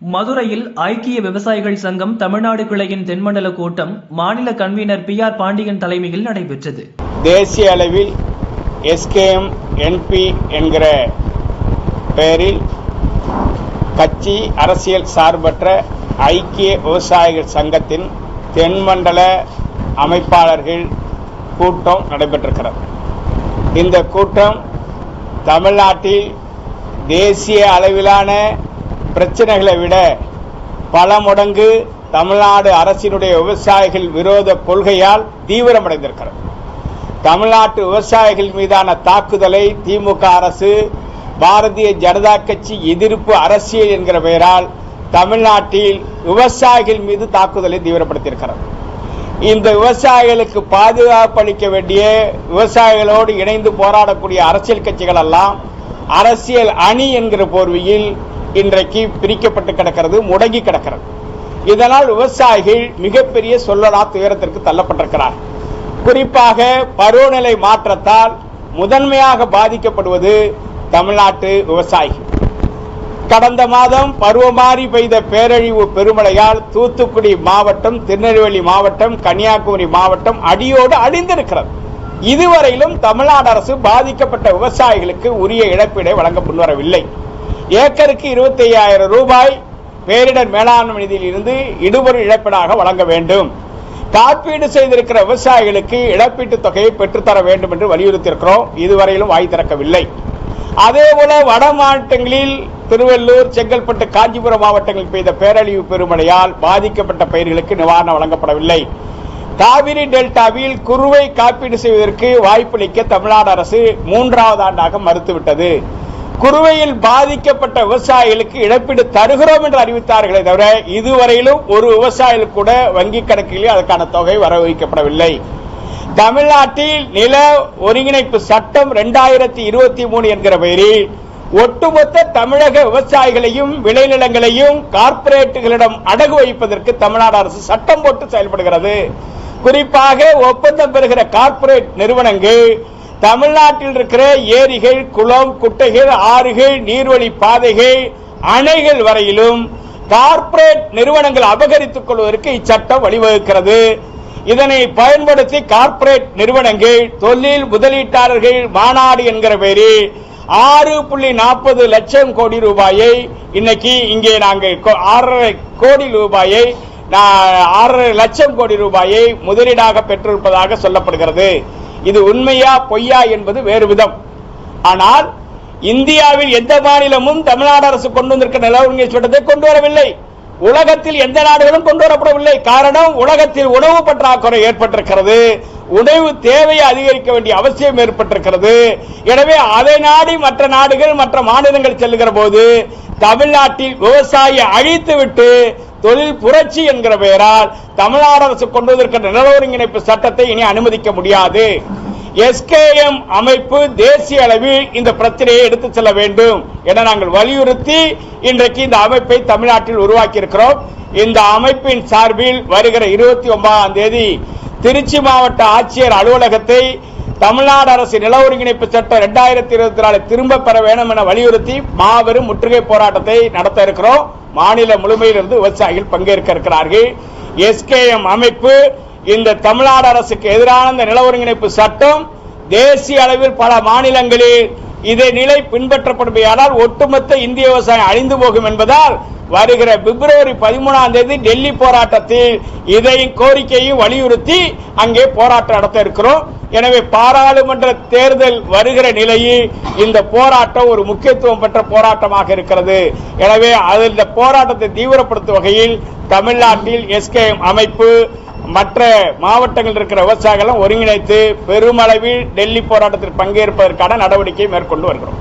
மதுரையில் ஐக்கிய விவசாயிகள் சங்கம் தமிழ்நாடு கிளையின் தென்மண்டல கூட்டம் மாநில கன்வீனர் பி ஆர் பாண்டியன் தலைமையில் நடைபெற்றது. தேசிய அளவில் எஸ்கேஎம் என்பி என்கிற பெயரில் கட்சி அரசியல் சார்பற்ற ஐக்கிய விவசாயிகள் சங்கத்தின் தென்மண்டல அமைப்பாளர்கள் கூட்டம் நடைபெற்றிருக்கிறது. இந்த கூட்டம் தமிழ்நாட்டில் தேசிய அளவிலான பிரச்சனைகளை விட பல மடங்கு தமிழ்நாடு அரசினுடைய விவசாயிகள் விரோத கொள்கையால் தீவிரமடைந்திருக்கிறது. தமிழ்நாட்டு விவசாயிகள் மீதான தாக்குதலை திமுக அரசு பாரதிய ஜனதா கட்சி எதிர்ப்பு அரசியல் என்கிற பெயரால் தமிழ்நாட்டில் விவசாயிகள் மீது தாக்குதலை தீவிரப்படுத்தியிருக்கிறது. இந்த விவசாயிகளுக்கு பாதுகாப்பு அளிக்க வேண்டிய விவசாயிகளோடு இணைந்து போராடக்கூடிய அரசியல் கட்சிகள் எல்லாம் அரசியல் அணி என்கிற போர்வையில் இன்றைக்கு பிரிக்கப்பட்டு கிடக்கிறது முடங்கி கிடக்கிறது. இதனால் விவசாயிகள் மிகப்பெரிய சொல்லலா துயரத்திற்கு தள்ளப்பட்டிருக்கிறார். குறிப்பாக பருவநிலை மாற்றத்தால் முதன்மையாக பாதிக்கப்படுவது தமிழ்நாட்டு விவசாயிகள். கடந்த மாதம் பருவமாறி பெய்த பேரழிவு பெருமழையால் தூத்துக்குடி மாவட்டம் திருநெல்வேலி மாவட்டம் கன்னியாகுமரி மாவட்டம் அடியோடு அழிந்திருக்கிறது. இதுவரையிலும் தமிழ்நாடு அரசு பாதிக்கப்பட்ட விவசாயிகளுக்கு உரிய இழப்பீடை வழங்க முன்வரவில்லை. ஏக்கருக்கு இருபத்தி ஐயாயிரம் ரூபாய் பேரிடர் மேலாண்மை நிதியில் இருந்து இடுபொருள் இழப்பீடாக வழங்க வேண்டும். காப்பீடு செய்திருக்கிற விவசாயிகளுக்கு இழப்பீட்டுத் தொகையை பெற்றுத்தர வேண்டும் என்று வலியுறுத்தியிருக்கிறோம். இதுவரையிலும் வாய் திறக்கவில்லை. அதேபோல வட மாவட்டங்களில் திருவள்ளூர் செங்கல்பட்டு காஞ்சிபுரம் மாவட்டங்களில் பெய்த பேரழிவு பெருமழையால் பாதிக்கப்பட்ட பயிர்களுக்கு நிவாரணம் வழங்கப்படவில்லை. காவிரி டெல்டாவில் குறுவை காப்பீடு செய்வதற்கு வாய்ப்பளிக்க தமிழ்நாடு அரசு மூன்றாவது ஆண்டாக மறுத்துவிட்டது. குறுவையில் பாதிக்கப்பட்ட விவசாயிகளுக்கு இழப்பீடு தருகிறோம் என்று அறிவித்தார்களே தவிர இதுவரையிலும் ஒரு விவசாயிகள் கூட வங்கிக் கணக்கிலே அதற்கான தொகை வரவழைக்கப்படவில்லை. தமிழ்நாட்டில் நில ஒருங்கிணைப்பு சட்டம் இரண்டாயிரத்தி இருபத்தி மூணு என்கிற பெயரில் ஒட்டுமொத்த தமிழக விவசாயிகளையும் விளைநிலங்களையும் கார்ப்பரேட்டுகளிடம் அடகு வைப்பதற்கு தமிழ்நாடு அரசு சட்டம் போட்டு செயல்படுகிறது. குறிப்பாக ஒப்பந்தம் பெறுகிற கார்ப்பரேட் நிறுவனங்கள் தமிழ்நாட்டில் இருக்கிற ஏரிகள் குளம் குட்டைகள் ஆறுகள் நீர்வழி பாதைகள் அணைகள் வரையிலும் கார்ப்பரேட் நிறுவனங்கள் அபகரித்துக் கொள்வதற்கு இச்சட்டம் வழிவகுக்கிறது. இதனை பயன்படுத்தி கார்ப்பரேட் நிறுவனங்கள் தொழில் முதலீட்டாளர்கள் மாநாடு என்கிற பெயரில் ஆறு புள்ளி நாற்பது லட்சம் கோடி ரூபாயை இன்னைக்கு இங்கே நாங்கள் ஆறரை கோடி ரூபாயை ஆறரை லட்சம் கோடி ரூபாயை முதலீடாக பெற்றிருப்பதாக சொல்லப்படுகிறது. இது உண்மையா பொய்யா என்பது வேறு விதம். ஆனால் இந்தியாவில் எந்த மாநிலமும் தமிழ்நாடு அரசு கொண்டு வந்திருக்கிற நிலவரங்கை சட்டத்தை கொண்டு வரவில்லை. உலகத்தில் எந்த நாடுகளும் கொண்டு வரப்படவில்லை. காரணம் உலகத்தில் உணவு பற்றாக்குறை ஏற்பட்டிருக்கிறது. உணவு தேவையை அதிகரிக்க வேண்டிய அவசியம் ஏற்பட்டிருக்கிறது. எனவே அதை நாடி மற்ற நாடுகள் மற்ற மாநிலங்கள் செல்லுகிற போது தமிழ்நாட்டில் விவசாயியை அழித்துவிட்டு தொழில் புரட்சி என்கிற பெயரால் தமிழ்நாடு அரசு கொண்டு வந்திருக்கிற நில ஒருங்கிணைப்பு சட்டத்தை இனி அனுமதிக்க முடியாது. எஸ்கேஎம் அமைப்பு தேசிய அளவில் இந்த பிரச்சனையை எடுத்து செல்ல வேண்டும் என நாங்கள் வலியுறுத்தி இன்றைக்கு இந்த அமைப்பை தமிழ்நாட்டில் உருவாக்கி இருக்கிறோம் இந்த அமைப்பின் சார்பில் வருகிற இருபத்தி ஒன்பதாம் தேதி திருச்சி மாவட்ட ஆட்சியர் அலுவலகத்தை தமிழ்நாடு அரசு நில ஒருங்கிணைப்பு சட்டம் இரண்டாயிரத்தி இருபத்தி நாலு திரும்ப பெற வேண்டும் என வலியுறுத்தி மாபெரும் முற்றுகை போராட்டத்தை நடத்த இருக்கிறோம். மாநிலம் முழுமையிலிருந்து விவசாயிகள் பங்கேற்க இருக்கிறார்கள். எஸ்கேஎம் அமைப்பு இந்த தமிழ்நாடு அரசுக்கு எதிரான இந்த நில ஒருங்கிணைப்பு சட்டம் தேசிய அளவில் பல மாநிலங்களில் இதே நிலை பின்பற்றப்படுமையானால் ஒட்டுமொத்த இந்திய விவசாயம் அழிந்து போகும் என்பதால் வருகிற பிப்ரவரி பதிமூணாம் தேதி டெல்லி போராட்டத்தில் இதை கோரிக்கையும் வலியுறுத்தி அங்கே போராட்டம் நடத்த இருக்கிறோம். எனவே பாராளுமன்ற தேர்தல் வருகிற நிலையில் இந்த போராட்டம் ஒரு முக்கியத்துவம் பெற்ற போராட்டமாக இருக்கிறது. எனவே அதில் இந்த போராட்டத்தை தீவிரப்படுத்தும் வகையில் தமிழ்நாட்டில் எஸ்கேஎம் அமைப்பு மற்ற மாவட்டங்களில் இருக்கிற விவசாயிகளும் ஒருங்கிணைத்து பெருமளவில் டெல்லி போராட்டத்தில் பங்கேற்பதற்கான நடவடிக்கை மேற்கொண்டு வருகிறோம்.